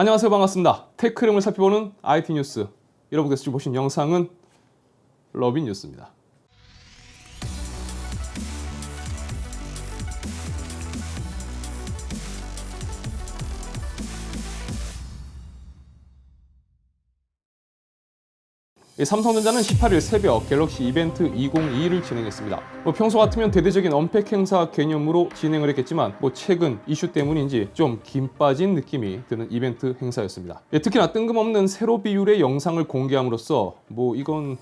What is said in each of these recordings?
안녕하세요. 반갑습니다. 테크 흐름을 살펴보는 IT 뉴스. 여러분께서 지금 보신 영상은 러빈 뉴스입니다 삼성전자는 18일 새벽 갤럭시 이벤트 2022를 진행했습니다. 뭐 평소 같으면 대대적인 언팩 행사 개념으로 진행을 했겠지만 뭐 최근 이슈 때문인지 좀긴 빠진 느낌이 드는 이벤트 행사였습니다. 예, 특히나 뜬금없는 세로 비율의 영상을 공개함으로써 뭐 이건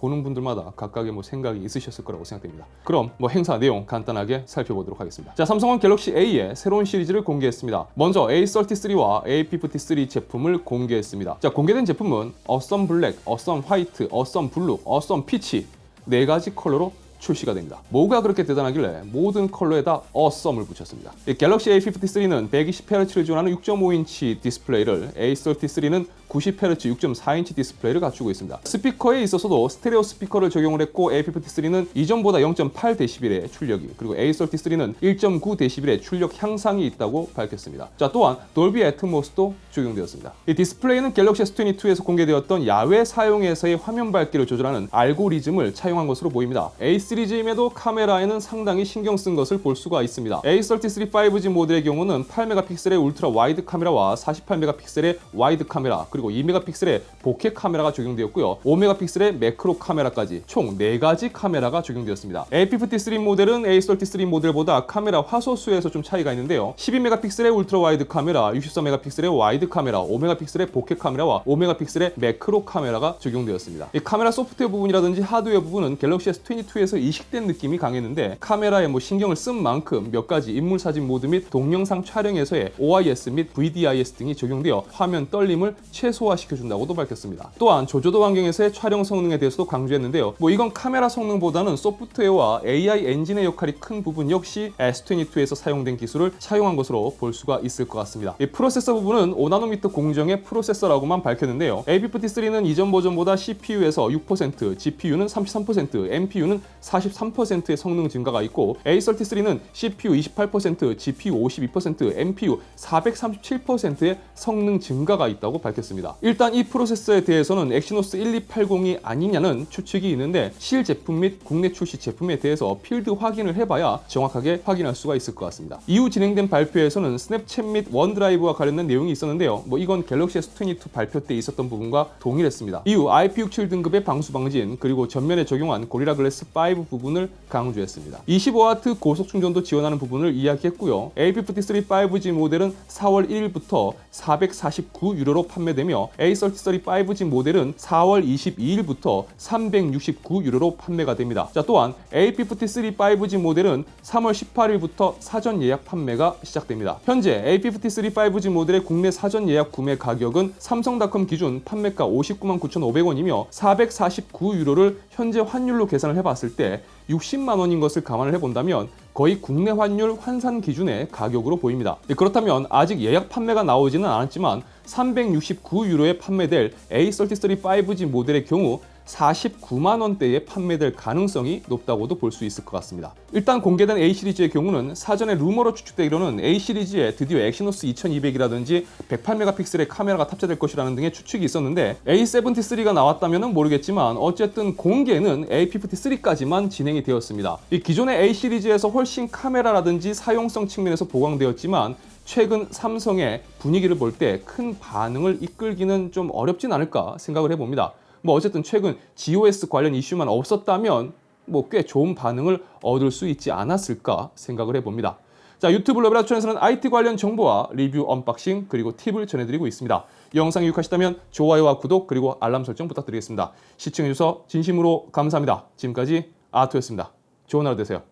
보는 분들마다 각각의 뭐 생각이 있으셨을 거라고 생각됩니다. 그럼 뭐 행사 내용 간단하게 살펴보도록 하겠습니다. 자, 삼성은 갤럭시 A의 새로운 시리즈를 공개했습니다. 먼저 A33와 A53 제품을 공개했습니다. 자, 공개된 제품은 어썸 블랙, 어썸 화이트, 어썸 블루, 어썸 피치 네 가지 컬러로 출시가 됩니다. 뭐가 그렇게 대단하길래 모든 컬러에다 어썸을 붙였습니다. 이 갤럭시 A53는 120Hz를 지원하는 6.5인치 디스플레이를 A33는 90Hz 6.4인치 디스플레이를 갖추고 있습니다. 스피커에 있어서도 스테레오 스피커를 적용을 했고 A53는 이전보다 0.8dB의 출력이 그리고 A33는 1.9dB의 출력 향상이 있다고 밝혔습니다. 자 또한 돌비 애트모스도 적용되었습니다. 이 디스플레이는 갤럭시 S22에서 공개되었던 야외 사용에서의 화면 밝기를 조절하는 알고리즘을 차용한 것으로 보입니다. A 시리즈임에도 카메라에는 상당히 신경 쓴 것을 볼 수가 있습니다. A33 5G 모델의 경우는 8메가픽셀의 울트라 와이드 카메라와 48메가픽셀의 와이드 카메라 그리고 2메가픽셀의 보켓 카메라가 적용되었고요. 5메가픽셀의 매크로 카메라까지 총 4가지 카메라가 적용되었습니다. A53 모델은 A33 모델보다 카메라 화소수에서 좀 차이가 있는데요. 12메가픽셀의 울트라 와이드 카메라, 64메가픽셀의 와이드 카메라, 5메가픽셀의 보켓 카메라와 5메가픽셀의 매크로 카메라가 적용되었습니다. 이 카메라 소프트웨어 부분이라든지 하드웨어 부분은 갤럭시 S22에서 이식된 느낌이 강했는데 카메라에 뭐 신경을 쓴 만큼 몇 가지 인물 사진 모드 및 동영상 촬영에서의 OIS 및 VDIS 등이 적용되어 화면 떨림을 최소화시켜준다고도 밝혔습니다. 또한 조조도 환경에서의 촬영 성능에 대해서도 강조했는데요. 뭐 이건 카메라 성능보다는 소프트웨어와 AI 엔진의 역할이 큰 부분 역시 S22에서 사용된 기술을 차용한 것으로 볼 수가 있을 것 같습니다. 이 프로세서 부분은 5나노미터 공정의 프로세서라고만 밝혔는데요. AB53는 이전 버전보다 CPU에서 6%, GPU는 33%, NPU는 43%의 성능 증가가 있고 A33는 CPU 28%, GPU 52%, NPU 437%의 성능 증가가 있다고 밝혔습니다. 일단 이 프로세서에 대해서는 엑시노스 1280이 아니냐는 추측이 있는데 실 제품 및 국내 출시 제품에 대해서 필드 확인을 해봐야 정확하게 확인할 수가 있을 것 같습니다. 이후 진행된 발표에서는 스냅챗 및 원드라이브와 관련된 내용이 있었는데요. 뭐 이건 갤럭시 S22 발표 때 있었던 부분과 동일했습니다. 이후 IP67 등급의 방수 방진 그리고 전면에 적용한 고리라 글래스 5 부분을 강조했습니다. 25W 고속 충전도 지원하는 부분을 이야기했고요. AP53 5G 모델은 4월 1일부터 449유로로 판매되며 A33 5G 모델은 4월 22일부터 369유로로 판매가 됩니다. 자, 또한 AP53 5G 모델은 3월 18일부터 사전 예약 판매가 시작됩니다. 현재 AP53 5G 모델의 국내 사전 예약 구매 가격은 삼성닷컴 기준 판매가 59만 9,500원이며 449유로를 현재 환율로 계산을 해봤을 때 60만 원인 것을 감안을 해본다면 거의 국내 환율 환산 기준의 가격으로 보입니다. 그렇다면 아직 예약 판매가 나오지는 않았지만 369유로에 판매될 A33 5G 모델의 경우 49만 원대에 판매될 가능성이 높다고도 볼 수 있을 것 같습니다. 일단 공개된 A 시리즈의 경우는 사전에 루머로 추측되기로는 A 시리즈에 드디어 엑시노스 2200이라든지 108메가픽셀의 카메라가 탑재될 것이라는 등의 추측이 있었는데 A73가 나왔다면 모르겠지만 어쨌든 공개는 A53까지만 진행이 되었습니다. 이 기존의 A 시리즈에서 훨씬 카메라라든지 사용성 측면에서 보강되었지만 최근 삼성의 분위기를 볼 때 큰 반응을 이끌기는 좀 어렵진 않을까 생각을 해봅니다. 뭐 어쨌든 최근 GOS 관련 이슈만 없었다면 뭐 꽤 좋은 반응을 얻을 수 있지 않았을까 생각을 해봅니다. 자 유튜브 러브라촌에서는 IT 관련 정보와 리뷰 언박싱 그리고 팁을 전해드리고 있습니다. 영상이 유익하시다면 좋아요와 구독 그리고 알람 설정 부탁드리겠습니다. 시청해주셔서 진심으로 감사합니다. 지금까지 아토였습니다. 좋은 하루 되세요.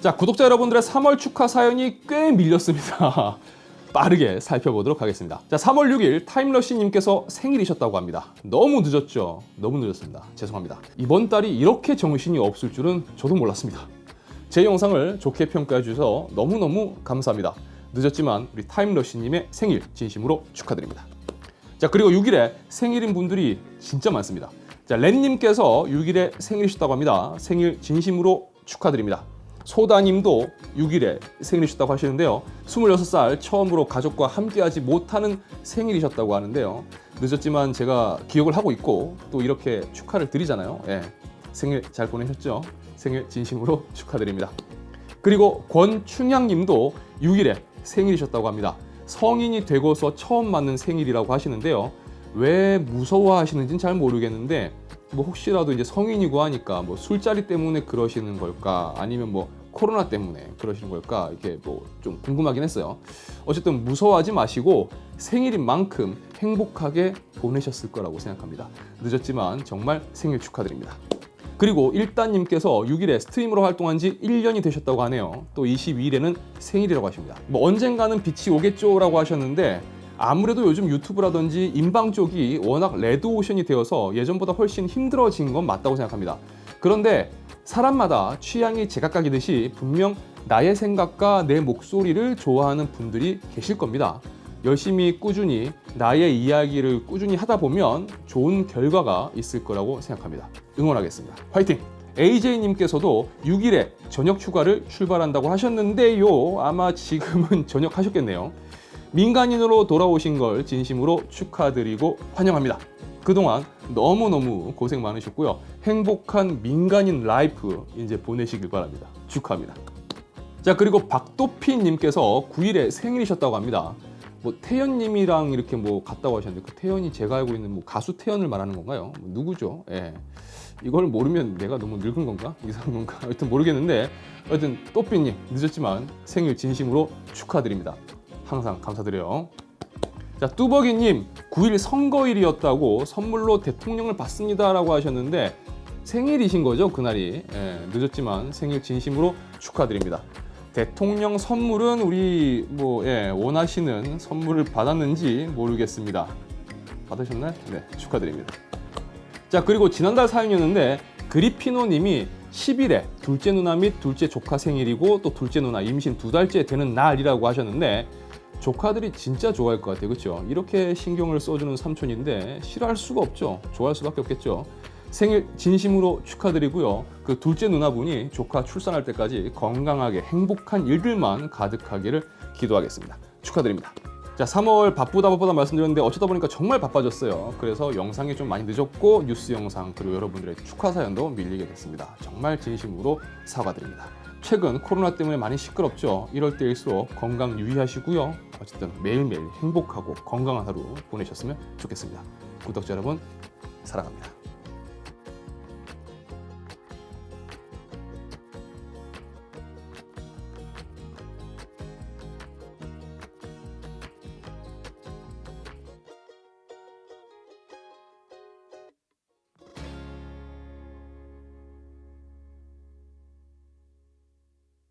자 구독자 여러분들의 3월 축하 사연이 꽤 밀렸습니다. 빠르게 살펴보도록 하겠습니다. 자, 3월 6일 타임러시님께서 생일이셨다고 합니다. 너무 늦었죠? 너무 늦었습니다. 죄송합니다. 이번 달이 이렇게 정신이 없을 줄은 저도 몰랐습니다. 제 영상을 좋게 평가해 주셔서 너무너무 감사합니다. 늦었지만 우리 타임러시님의 생일 진심으로 축하드립니다. 자, 그리고 6일에 생일인 분들이 진짜 많습니다. 자, 렌님께서 6일에 생일이셨다고 합니다. 생일 진심으로 축하드립니다. 소다님도 6일에 생일이셨다고 하시는데요. 26살 처음으로 가족과 함께하지 못하는 생일이셨다고 하는데요. 늦었지만 제가 기억을 하고 있고 또 이렇게 축하를 드리잖아요. 예. 생일 잘 보내셨죠? 생일 진심으로 축하드립니다. 그리고 권춘향님도 6일에 생일이셨다고 합니다. 성인이 되고서 처음 맞는 생일이라고 하시는데요. 왜 무서워하시는지는 잘 모르겠는데 뭐 혹시라도 이제 성인이고 하니까 뭐 술자리 때문에 그러시는 걸까 아니면 뭐 코로나 때문에 그러시는 걸까 이렇게 뭐 좀 궁금하긴 했어요. 어쨌든 무서워하지 마시고 생일인 만큼 행복하게 보내셨을 거라고 생각합니다. 늦었지만 정말 생일 축하드립니다. 그리고 일단님께서 6일에 스트리머로 활동한 지 1년이 되셨다고 하네요. 또 22일에는 생일이라고 하십니다. 뭐 언젠가는 빛이 오겠죠라고 하셨는데 아무래도 요즘 유튜브라든지 인방 쪽이 워낙 레드오션이 되어서 예전보다 훨씬 힘들어진 건 맞다고 생각합니다. 그런데 사람마다 취향이 제각각이듯이 분명 나의 생각과 내 목소리를 좋아하는 분들이 계실 겁니다. 열심히 꾸준히 나의 이야기를 꾸준히 하다 보면 좋은 결과가 있을 거라고 생각합니다. 응원하겠습니다. 화이팅! AJ님께서도 6일에 저녁 휴가를 출발한다고 하셨는데요. 아마 지금은 저녁 하셨겠네요. 민간인으로 돌아오신 걸 진심으로 축하드리고 환영합니다. 그동안 너무너무 고생 많으셨고요. 행복한 민간인 라이프 이제 보내시길 바랍니다. 축하합니다. 자, 그리고 박도피님께서 9일에 생일이셨다고 합니다. 뭐 태연님이랑 이렇게 뭐 갔다고 하셨는데 그 태연이 제가 알고 있는 뭐 가수 태연을 말하는 건가요? 뭐 누구죠? 예. 이걸 모르면 내가 너무 늙은 건가? 이상한 건가? 하여튼 모르겠는데 하여튼 또삐님 늦었지만 생일 진심으로 축하드립니다. 항상 감사드려요. 자, 뚜벅이님 9일 선거일이었다고 선물로 대통령을 받습니다라고 하셨는데 생일이신 거죠 그날이 예, 늦었지만 생일 진심으로 축하드립니다. 대통령 선물은 우리 뭐 예, 원하시는 선물을 받았는지 모르겠습니다. 받으셨나요? 네 축하드립니다. 자 그리고 지난달 사연이었는데 그리피노 님이 10일에 둘째 누나 및 둘째 조카 생일이고 또 둘째 누나 임신 두 달째 되는 날이라고 하셨는데 조카들이 진짜 좋아할 것 같아요. 그렇죠? 이렇게 신경을 써주는 삼촌인데 싫어할 수가 없죠. 좋아할 수밖에 없겠죠. 생일 진심으로 축하드리고요. 그 둘째 누나분이 조카 출산할 때까지 건강하게 행복한 일들만 가득하기를 기도하겠습니다. 축하드립니다. 자, 3월 바쁘다 바쁘다 말씀드렸는데 어쩌다 보니까 정말 바빠졌어요. 그래서 영상이 좀 많이 늦었고 뉴스 영상 그리고 여러분들의 축하 사연도 밀리게 됐습니다. 정말 진심으로 사과드립니다. 최근 코로나 때문에 많이 시끄럽죠. 이럴 때일수록 건강 유의하시고요. 어쨌든 매일매일 행복하고 건강한 하루 보내셨으면 좋겠습니다. 구독자 여러분 사랑합니다.